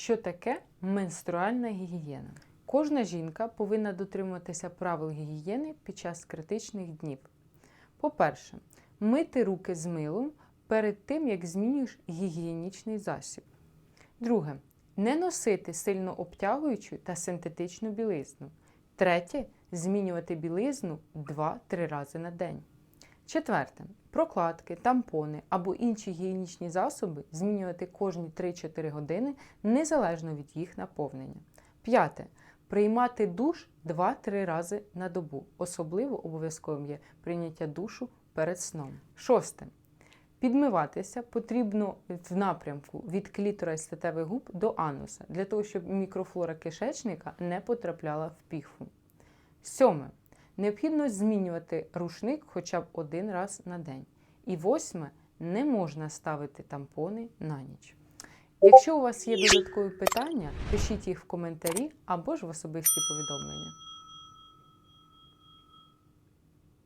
Що таке менструальна гігієна? Кожна жінка повинна дотримуватися правил гігієни під час критичних днів. По-перше, мити руки з милом перед тим, як змінюєш гігієнічний засіб. Друге, не носити сильно обтягуючу та синтетичну білизну. Третє змінювати білизну 2-3 рази на день. Четверте, прокладки, тампони або інші гігієнічні засоби змінювати кожні 3-4 години незалежно від їх наповнення. П'яте. Приймати душ 2-3 рази на добу. Особливо обов'язковим є прийняття душу перед сном. Шосте. Підмиватися потрібно в напрямку від клітора і статевих губ до ануса, для того, щоб мікрофлора кишечника не потрапляла в піхву. Сьоме. Необхідно змінювати рушник хоча б один раз на день. І восьме. Не можна ставити тампони на ніч. Якщо у вас є додаткові питання, пишіть їх в коментарі або ж в особисті повідомлення.